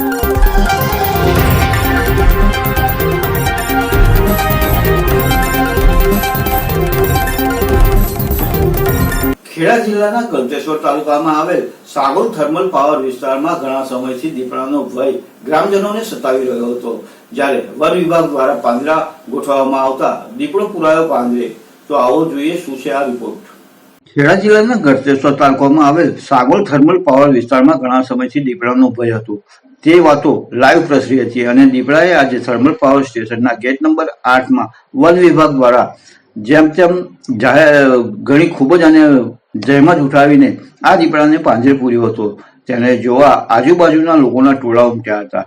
ખેડા જિલ્લાના ગલતેશ્વર તાલુકામાં આવેલ સાગોર થર્મલ પાવર વિસ્તારમાં ઘણા સમયથી દીપડાનો ભય ગ્રામજનોને સતાવી રહ્યો હતો. જ્યારે વન વિભાગ દ્વારા પાંજરા ગોઠવવામાં આવતા દીપડો પુરાયો પાંજરે તો આવો જોઈએ શું છે આ રિપોર્ટ. ખેડા જિલ્લાના ગળતેશ્વર તાલુકામાં આવેલ સાગોર થર્મલ પાવર વિસ્તારમાં ઘણા સમયથી દીપડાનો ભય હતો. તે વાતો લાઈવ પ્રસરી હતી અને દીપડાએ આજે થર્મલ પાવર સ્ટેશનના ગેટ નંબર આઠમાં વન વિભાગ દ્વારા જેમ તેમ ઘણી ખૂબ જ અને જહેમત ઉઠાવીને આ દીપડાને પાંજરે પૂર્યો હતો. તેને જોવા આજુબાજુના લોકોના ટોળા ઉમટ્યા હતા.